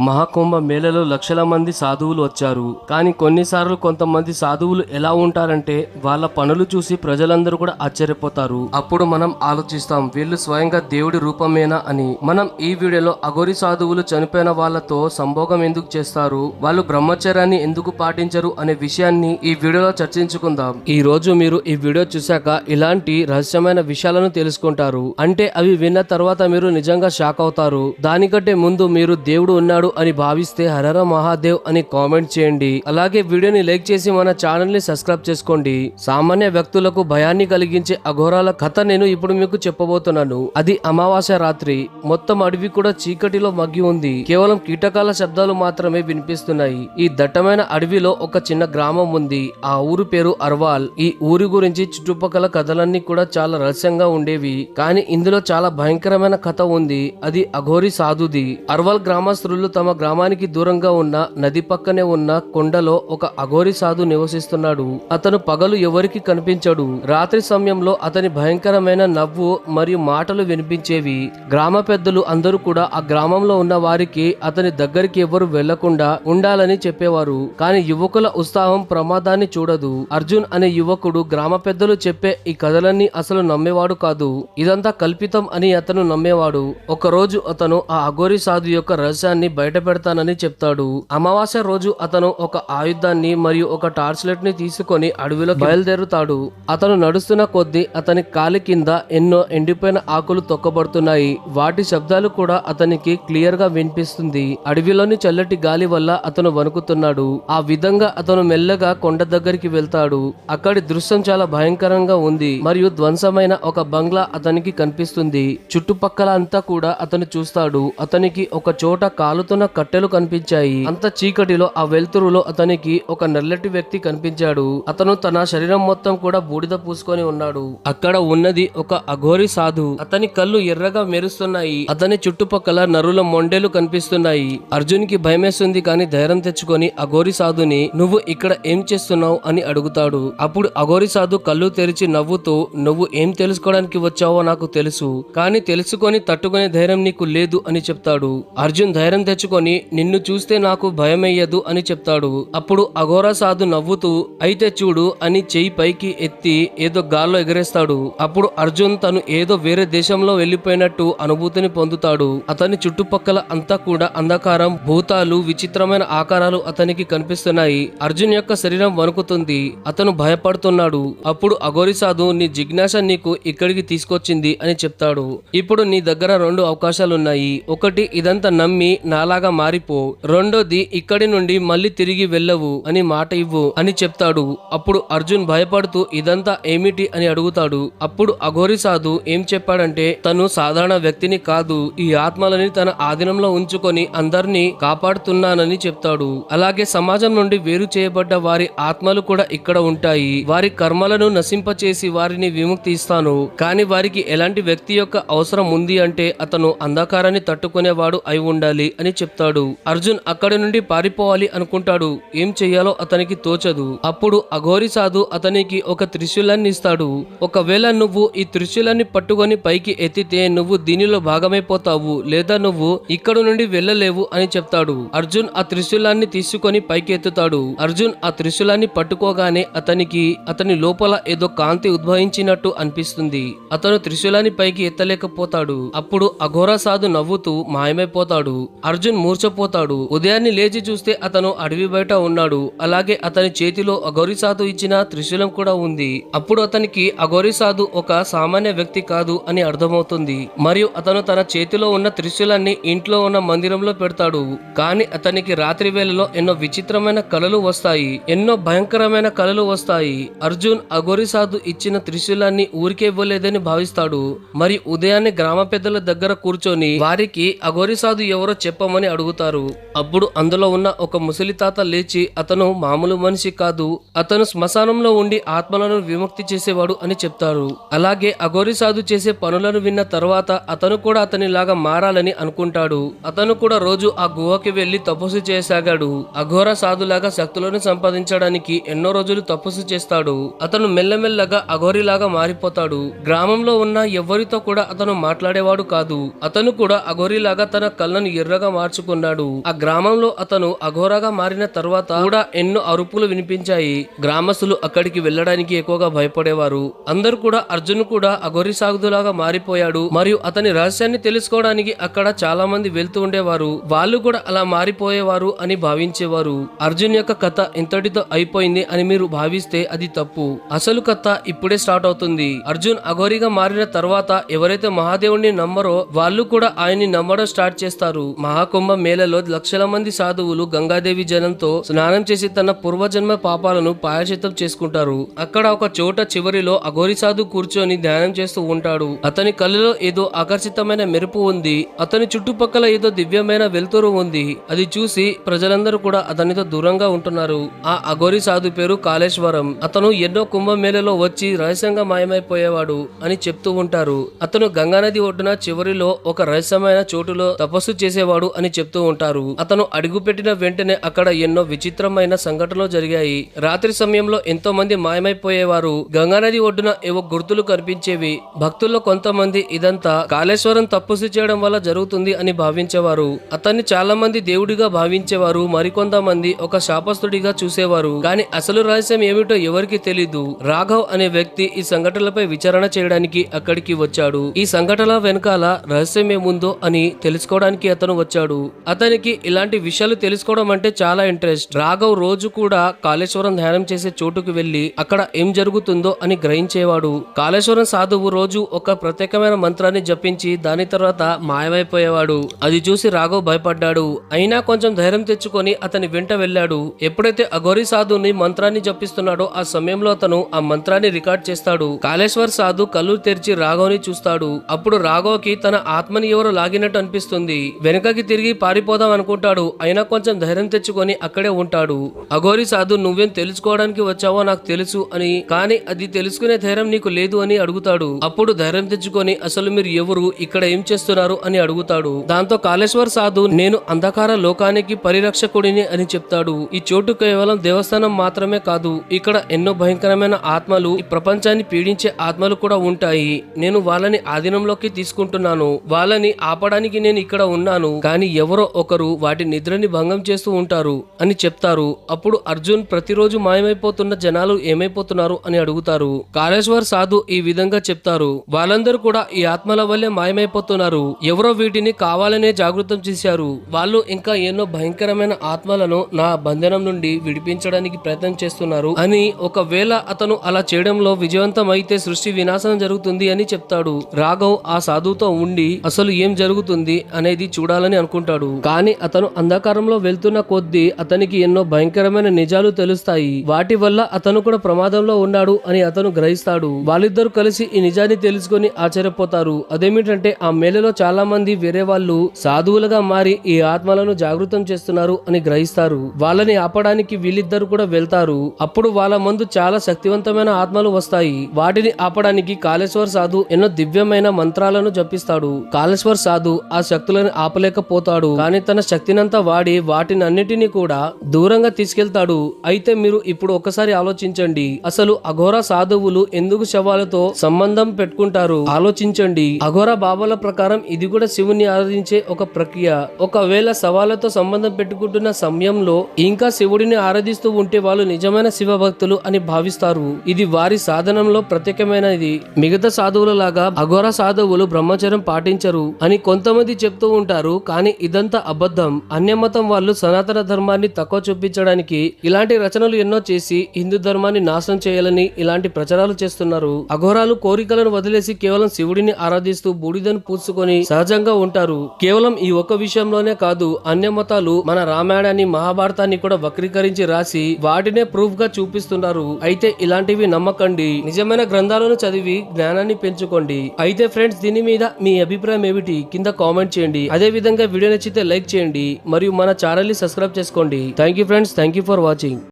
మహాకుంభ మేళలో లక్షల మంది సాధువులు వచ్చారు. కానీ కొన్నిసార్లు కొంతమంది సాధువులు ఎలా ఉంటారంటే వాళ్ళ పనులు చూసి ప్రజలందరూ కూడా ఆశ్చర్యపోతారు. అప్పుడు మనం ఆలోచిస్తాం వీళ్ళు స్వయంగా దేవుడి రూపమేనా అని. మనం ఈ వీడియోలో అఘోరి సాధువులు చనిపోయిన వాళ్ళతో సంభోగం ఎందుకు చేస్తారు? వాళ్ళు బ్రహ్మచర్యాన్ని ఎందుకు పాటించరు అనే విషయాన్ని ఈ వీడియోలో చర్చించుకుందాం. ఈ రోజు మీరు ఈ వీడియో చూశాక ఇలాంటి రహస్యమైన విషయాలను తెలుసుకుంటారు. అంటే అవి విన్న తర్వాత మీరు నిజంగా షాక్ అవుతారు. దానికంటే ముందు మీరు దేవుడు ఉన్నాడు అని భావిస్తే హరర మహాదేవ్ అని కామెంట్ చేయండి. అలాగే వీడియోని లైక్ చేసి మన ఛానల్ని సబ్స్క్రైబ్ చేసుకోండి. సామాన్య వ్యక్తులకు భయాన్ని కలిగించే అఘోరాల కథ నేను ఇప్పుడు మీకు చెప్పబోతున్నాను. అది అమావాస్య రాత్రి. మొత్తం అడవి కూడా చీకటిలో మగ్గి ఉంది. కేవలం కీటకాల శబ్దాలు మాత్రమే వినిపిస్తున్నాయి. ఈ దట్టమైన అడవిలో ఒక చిన్న గ్రామం ఉంది. ఆ ఊరు పేరు అర్వాల్. ఈ ఊరి గురించి చుట్టుపక్కల కథలన్నీ కూడా చాలా రహస్యంగా ఉండేవి. కానీ ఇందులో చాలా భయంకరమైన కథ ఉంది. అది అఘోరి సాధుది. అర్వాల్ గ్రామస్తులు తమ గ్రామానికి దూరంగా ఉన్న నది పక్కనే ఉన్న కొండలో ఒక అఘోరి సాధు నివసిస్తున్నాడు. అతను పగలు ఎవరికి కనిపించడు. రాత్రి సమయంలో అతని భయంకరమైన నవ్వు మరియు మాటలు వినిపించేవి. గ్రామ పెద్దలు అందరూ కూడా ఆ గ్రామంలో ఉన్న వారికి అతని దగ్గరికి ఎవరు వెళ్ళకుండా ఉండాలని చెప్పేవారు. కానీ యువకుల ఉత్సాహం ప్రమాదాన్ని చూడదు. అర్జున్ అనే యువకుడు గ్రామ పెద్దలు చెప్పే ఈ కథలన్నీ అసలు నమ్మేవాడు కాదు. ఇదంతా కల్పితం అని అతను నమ్మేవాడు. ఒక రోజు అతను ఆ అఘోరి సాధు యొక్క రహస్యాన్ని బయట పెడతానని చెప్తాడు. అమావాస్య రోజు అతను ఒక ఆయుధాన్ని మరియు ఒక టార్చ్ లైట్ని తీసుకొని అడవిలో బయలుదేరుతాడు. అతను నడుస్తున్న కొద్దీ అతని కాలి కింద ఎన్నో ఎండిపోయిన ఆకులు తొక్కబడుతున్నాయి. వాటి శబ్దాలు కూడా అతనికి క్లియర్గా వినిపిస్తుంది. అడవిలోని చల్లటి గాలి వల్ల అతను వణుకుతున్నాడు. ఆ విధంగా అతను మెల్లగా కొండ దగ్గరికి వెళ్తాడు. అక్కడి దృశ్యం చాలా భయంకరంగా ఉంది మరియు ధ్వంసమైన ఒక బంగ్లా అతనికి కనిపిస్తుంది. చుట్టుపక్కల అంతా కూడా అతను చూస్తాడు. అతనికి ఒక చోట కాలు కాలుతున్న కట్టెలు కనిపించాయి. అంత చీకటిలో ఆ వెలుతురులో అతనికి ఒక నల్లటి వ్యక్తి కనిపించాడు. అతను తన శరీరం మొత్తం కూడా బూడిద పూసుకొని ఉన్నాడు. అక్కడ ఉన్నది ఒక అఘోరి సాధు. అతని కళ్ళు ఎర్రగా మెరుస్తున్నాయి. అతని చుట్టుపక్కల నరుల మొండెలు కనిపిస్తున్నాయి. అర్జున్కి భయమేస్తుంది కానీ ధైర్యం తెచ్చుకొని అఘోరి సాధుని నువ్వు ఇక్కడ ఏం చేస్తున్నావు? అని అడుగుతాడు. అప్పుడు అఘోరి సాధు కళ్ళు తెరిచి నవ్వుతూ నువ్వు ఏం తెలుసుకోవడానికి వచ్చావో నాకు తెలుసు. కానీ తెలుసుకొని తట్టుకునే ధైర్యం నీకు లేదు అని చెప్తాడు. అర్జున్ ధైర్యం తెచ్చుకొని నిన్ను చూస్తే నాకు భయమయ్యదు అని చెప్తాడు. అప్పుడు అఘోరా సాధు నవ్వుతూ అయితే చూడు అని చెయ్యి పైకి ఎత్తి ఏదో గాల్లో ఎగరేస్తాడు. అప్పుడు అర్జున్ తను ఏదో వేరే దేశంలో వెళ్ళిపోయినట్టు అనుభూతిని పొందుతాడు. అతని చుట్టుపక్కల అంతా కూడా అంధకారం భూతాలు విచిత్రమైన ఆకారాలు అతనికి కనిపిస్తున్నాయి. అర్జున్ యొక్క శరీరం వణుకుతుంది. అతను భయపడుతున్నాడు. అప్పుడు అఘోరి సాధు నీ జిజ్ఞాస నీకు ఇక్కడికి తీసుకొచ్చింది అని చెప్తాడు. ఇప్పుడు నీ దగ్గర రెండు అవకాశాలున్నాయి. ఒకటి ఇదంతా నమ్మి నాలాగా మారిపో. రెండోది ఇక్కడి నుండి మళ్ళీ తిరిగి వెళ్ళవు అని మాట ఇవ్వు అని చెప్తాడు. అప్పుడు అర్జున్ భయపడుతూ ఇదంతా ఏమిటి? అని అడుగుతాడు. అప్పుడు అఘోరి సాధు ఏం చెప్పాడంటే తను సాధారణ వ్యక్తిని కాదు. ఈ ఆత్మలని తన ఆధీనంలో ఉంచుకొని అందరినీ కాపాడుతున్నానని చెప్తాడు. అలాగే సమాజం నుండి వేరు చేయబడ్డ వారి ఆత్మలు కూడా ఇక్కడ ఉంటాయి. వారి కర్మలను నశింపచేసి వారిని విముక్తి ఇస్తాను కానీ వారికి ఎలాంటి వ్యక్తి యొక్క అవసరం ఉంది అంటే అతను అంధకారాన్ని తట్టుకునేవాడు అయి ఉండాలి అని చెప్తాడు. అర్జున్ అక్కడి నుండి పారిపోవాలి అనుకుంటాడు. ఏం చెయ్యాలో అతనికి తోచదు. అప్పుడు అఘోరి సాధు అతనికి ఒక త్రిశూలాన్ని ఇస్తాడు. ఒకవేళ నువ్వు ఈ త్రిశూలాన్ని పట్టుకొని పైకి ఎత్తితే నువ్వు దీనిలో భాగమైపోతావు లేదా నువ్వు ఇక్కడ నుండి వెళ్ళలేవు అని చెప్తాడు. అర్జున్ ఆ త్రిశూలాన్ని తీసుకొని పైకి ఎత్తుతాడు. అర్జున్ ఆ త్రిశూలాన్ని పట్టుకోగానే అతనికి అతని లోపల ఏదో కాంతి ఉద్భవించినట్టు అనిపిస్తుంది. అతను త్రిశూలాన్ని పైకి ఎత్తలేకపోతాడు. అప్పుడు అఘోర సాధు నవ్వుతూ మాయమైపోతాడు. అర్జున్ మూర్చపోతాడు ఉదయాన్నే లేచి చూస్తే అతను అడవి బయట ఉన్నాడు. అలాగే అతని చేతిలో అఘోరి సాధు ఇచ్చిన త్రిశూలం కూడా ఉంది. అప్పుడు అతనికి అఘోరి సాధు ఒక సామాన్య వ్యక్తి కాదు అని అర్థమవుతుంది. మరియు అతను తన చేతిలో ఉన్న త్రిశూలాన్ని ఇంట్లో ఉన్న మందిరంలో పెడతాడు. కానీ అతనికి రాత్రి వేళలో ఎన్నో విచిత్రమైన కళలు వస్తాయి. ఎన్నో భయంకరమైన కళలు వస్తాయి. అర్జున్ అఘోరి సాధు ఇచ్చిన త్రిశూలాన్ని ఊరికే ఇవ్వలేదని భావిస్తాడు. మరి ఉదయాన్నే గ్రామ పెద్దల దగ్గర కూర్చొని వారికి అఘోరి సాధు ఎవరో చెప్పమని అడుగుతారు. అప్పుడు అందులో ఉన్న ఒక ముసలి తాత లేచి అతను మామూలు మనిషి కాదు. అతను శ్మశానంలో ఉండి ఆత్మలను విముక్తి చేసేవాడు అని చెప్తారు. అలాగే అఘోరి సాధు చేసే పనులను విన్న తర్వాత అతను కూడా అతనిలాగా మారాలని అనుకుంటాడు. అతను కూడా రోజు ఆ గుహకి వెళ్ళి తపస్సు చేసాగాడు అఘోర సాధులాగా శక్తులను సంపాదించడానికి ఎన్నో రోజులు తపస్సు చేస్తాడు. అతను మెల్లమెల్లగా అఘోరిలాగా మారిపోతాడు. గ్రామంలో ఉన్న ఎవరితో కూడా అతను మాట్లాడేవాడు కాదు. అతను కూడా అఘోరిలాగా తన కళ్ళను ఎర్రగా మారు మార్చుకున్నాడు. ఆ గ్రామంలో అతను అఘోరాగా మారిన తర్వాత కూడా ఎన్నో అరుపులు వినిపించాయి. గ్రామస్తులు అక్కడికి వెళ్ళడానికి ఎక్కువగా భయపడేవారు. అందరూ కూడా అర్జున్ కూడా అఘోరి సాగుదులాగా మారిపోయాడు. మరియు అతని రహస్యాన్ని తెలుసుకోవడానికి అక్కడ చాలా మంది వెళ్తూ ఉండేవారు. వాళ్ళు కూడా అలా మారిపోయేవారు అని భావించేవారు. అర్జున్ యొక్క కథ ఇంతటితో అయిపోయింది అని మీరు భావిస్తే అది తప్పు. అసలు కథ ఇప్పుడే స్టార్ట్ అవుతుంది. అర్జున్ అఘోరిగా మారిన తర్వాత ఎవరైతే మహాదేవుణ్ణి నమ్మరో వాళ్ళు కూడా ఆయన్ని నమ్మడం స్టార్ట్ చేస్తారు. మహా మహాకుంభ మేళలో లక్షల మంది సాధువులు గంగాదేవి జనంతో స్నానం చేసి తన పూర్వజన్మ పాపాలను పాయచిత్తం చేసుకుంటారు. అక్కడ ఒక చోట చివరిలో అఘోరి సాధు కూర్చొని ధ్యానం చేస్తూ ఉంటాడు. అతని కళ్ళలో ఏదో ఆకర్షితమైన మెరుపు ఉంది. అతని చుట్టుపక్కల ఏదో దివ్యమైన వెలుతురు ఉంది. అది చూసి ప్రజలందరూ కూడా అతనితో దూరంగా ఉంటున్నారు. ఆ అఘోరి సాధు పేరు కాళేశ్వరం. అతను ఎన్నో కుంభమేళలో వచ్చి రహస్యంగా మాయమైపోయేవాడు అని చెప్తూ ఉంటారు. అతను గంగానది ఒడ్డున చివరిలో ఒక రహస్యమైన చోటులో తపస్సు చేసేవాడు అని చెప్తూ ఉంటారు. అతను అడుగుపెట్టిన వెంటనే అక్కడ ఎన్నో విచిత్రమైన సంఘటనలు జరిగాయి. రాత్రి సమయంలో ఎంతో మంది మాయమైపోయేవారు. గంగానది ఒడ్డున ఏవో గుర్తులు కనిపించేవి. భక్తుల్లో కొంతమంది ఇదంతా కాళేశ్వరం తపస్సు చేయడం వల్ల జరుగుతుంది అని భావించేవారు. అతన్ని చాలా మంది దేవుడిగా భావించేవారు. మరికొంతమంది ఒక శాపస్తుడిగా చూసేవారు. కానీ అసలు రహస్యం ఏమిటో ఎవరికి తెలీదు. రాఘవ్ అనే వ్యక్తి ఈ సంఘటనలపై విచారణ చేయడానికి అక్కడికి వచ్చాడు. ఈ సంఘటన వెనకాల రహస్యం ఏముందో అని తెలుసుకోవడానికి అతను వచ్చాడు. అతనికి ఇలాంటి విషయాలు తెలుసుకోవడం అంటే చాలా ఇంట్రెస్ట్. రాఘవ్ రోజు కూడా కాళేశ్వరం ధ్యానం చేసే చోటుకు వెళ్ళి అక్కడ ఏం జరుగుతుందో అని గ్రహించేవాడు. కాళేశ్వరం సాధువు రోజు ఒక ప్రత్యేకమైన మంత్రాన్ని జపించి దాని తర్వాత మాయమైపోయేవాడు. అది చూసి రాఘవ్ భయపడ్డాడు. అయినా కొంచెం ధైర్యం తెచ్చుకొని అతని వెంట వెళ్ళాడు. ఎప్పుడైతే అఘోరి సాధుని మంత్రాన్ని జపిస్తున్నాడో ఆ సమయంలో అతను ఆ మంత్రాన్ని రికార్డ్ చేస్తాడు. కాళేశ్వర్ సాధు కళ్ళు తెరిచి రాఘవ్ని చూస్తాడు. అప్పుడు రాఘవ్కి తన ఆత్మని ఎవరో లాగినట్టు అనిపిస్తుంది. వెనుకకి తిరిగి పారిపోదాం అనుకుంటాడు. అయినా కొంచెం ధైర్యం తెచ్చుకొని అక్కడే ఉంటాడు. అఘోరి సాధు నువ్వేం తెలుసుకోవడానికి వచ్చావో నాకు తెలుసు అని కానీ అది తెలుసుకునే ధైర్యం నీకు లేదు అని అడుగుతాడు. అప్పుడు ధైర్యం తెచ్చుకొని అసలు మీరు ఎవరు? ఇక్కడ ఏం చేస్తున్నారు? అని అడుగుతాడు. దాంతో కాళేశ్వర్ సాధు నేను అంధకార లోకానికి పరిరక్షకుడిని అని చెప్తాడు. ఈ చోటు కేవలం దేవస్థానం మాత్రమే కాదు ఇక్కడ ఎన్నో భయంకరమైన ఆత్మలు ఈ ప్రపంచాన్ని పీడించే ఆత్మలు కూడా ఉంటాయి. నేను వాళ్ళని ఆధీనంలోకి తీసుకుంటున్నాను. వాళ్ళని ఆపడానికి నేను ఇక్కడ ఉన్నాను. కానీ ఎవరో ఒకరు వాటి నిద్రని భంగం చేస్తూ ఉంటారు అని చెప్తారు. అప్పుడు అర్జున్ ప్రతిరోజు మాయమైపోతున్న జనాలు ఏమైపోతున్నారు అని అడుగుతారు. కాళేశ్వర్ సాధు ఈ విధంగా చెప్తారు. వాళ్ళందరూ కూడా ఈ ఆత్మల వల్లే మాయమైపోతున్నారు. ఎవరో వీటిని కావాలనే జాగృతం చేశారు. వాళ్ళు ఇంకా ఎన్నో భయంకరమైన ఆత్మలను నా బంధనం నుండి విడిపించడానికి ప్రయత్నం చేస్తున్నారు అని ఒకవేళ అతను అలా చేయడంలో విజయవంతం అయితే సృష్టి వినాశనం జరుగుతుంది అని చెప్తాడు. రాఘవ్ ఆ సాధువుతో ఉండి అసలు ఏం జరుగుతుంది? అనేది చూడాలని అనుకుంటాడు కానీ అతను అంధకారంలో వెళ్తున్న కొద్దీ అతనికి ఎన్నో భయంకరమైన నిజాలు తెలుస్తాయి. వాటి వల్ల అతను కూడా ప్రమాదంలో ఉన్నాడు అని అతను గ్రహిస్తాడు. వాళ్ళిద్దరూ కలిసి ఈ నిజాన్ని తెలుసుకొని ఆశ్చర్యపోతారు. అదేమిటంటే ఆ మేళలో చాలా మంది వేరే వాళ్ళు సాధువులుగా మారి ఈ ఆత్మలను జాగృతం చేస్తున్నారు అని గ్రహిస్తారు. వాళ్ళని ఆపడానికి వీళ్ళిద్దరు కూడా వెళ్తారు. అప్పుడు వాళ్ళ ముందు చాలా శక్తివంతమైన ఆత్మలు వస్తాయి. వాటిని ఆపడానికి కాళేశ్వర్ సాధు ఎన్నో దివ్యమైన మంత్రాలను జపిస్తాడు. కాళేశ్వర్ సాధు ఆ శక్తులను ఆపలేకపోతాడు. కానీ తన శక్తినంతా వాడి వాటిని అన్నిటినీ కూడా దూరంగా తీసుకెళ్తాడు. అయితే మీరు ఇప్పుడు ఒకసారి ఆలోచించండి. అసలు అఘోర సాధువులు ఎందుకు శవాలతో సంబంధం పెట్టుకుంటారు? ఆలోచించండి. అఘోర బాబాల ప్రకారం ఇది కూడా శివుని ఆరాధించే ఒక ప్రక్రియ. ఒకవేళ సవాలతో సంబంధం పెట్టుకుంటున్న సమయంలో ఇంకా శివుడిని ఆరాధిస్తూ ఉంటే వాళ్ళు నిజమైన శివ భక్తులు అని భావిస్తారు. ఇది వారి సాధనంలో ప్రత్యేకమైనది. మిగతా సాధువుల లాగా అఘోర సాధువులు బ్రహ్మచర్యం పాటించరు అని కొంతమంది చెప్తూ ఉంటారు. కానీ ఇదంతా అబద్ధం. అన్యమతం వాళ్ళు సనాతన ధర్మాన్ని తక్కువ చూపించడానికి ఇలాంటి రచనలు ఎన్నో చేసి హిందూ ధర్మాన్ని నాశనం చేయాలని ఇలాంటి ప్రచారాలు చేస్తున్నారు. అఘోరాలు కోరికలను వదిలేసి కేవలం శివుడిని ఆరాధిస్తూ బూడిదను పూసుకొని సహజంగా ఉంటారు. కేవలం ఈ ఒక్క విషయంలోనే కాదు అన్య మతాలు మన రామాయణాన్ని మహాభారతాన్ని కూడా వక్రీకరించి రాసి వాటినే ప్రూఫ్గా చూపిస్తున్నారు. అయితే ఇలాంటివి నమ్మకండి. నిజమైన గ్రంథాలను చదివి జ్ఞానాన్ని పెంచుకోండి. అయితే ఫ్రెండ్స్ దీని మీద మీ అభిప్రాయం ఏమిటి? కింద కామెంట్ చేయండి. అదే విధంగా వీడియో నచ్చితే లైక్ చేయండి మరియు మన ఛానల్ని సబ్స్క్రైబ్ చేసుకోండి. Thank you friends. Thank you for watching.